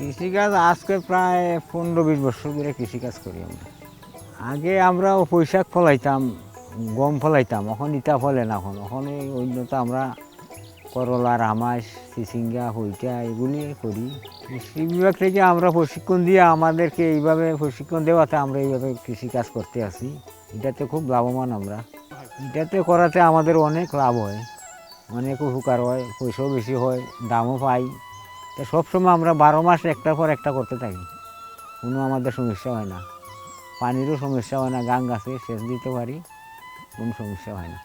কৃষিকাজ আজকে প্রায় পনেরো বিশ বছর ধরে কৃষিকাজ করি আমরা। আগে আমরা পৈশাক ফলাইতাম, গম ফলাইতাম, এখন ইটা ফলে না এখন। এখন এই অন্যটা আমরা করলা রামাস চিচিঙ্গা হইটা এগুলি করি। কৃষি বিভাগ থেকে আমরা প্রশিক্ষণ দিয়ে আমাদেরকে এইভাবে প্রশিক্ষণ দেওয়াতে আমরা এইভাবে কৃষিকাজ করতে আসি। এটাতে খুব লাভবান আমরা। এটাতে করাতে আমাদের অনেক লাভ হয়, অনেক উপকার হয়, পয়সাও বেশি হয়, দামও পাই। সবসময় আমরা বারো মাস একটার পর একটা করতে থাকি। কোনো আমাদের সমস্যা হয় না। পানিরও সমস্যা হয় না, গান সেচ দিতে পারি, কোনো সমস্যা হয় না।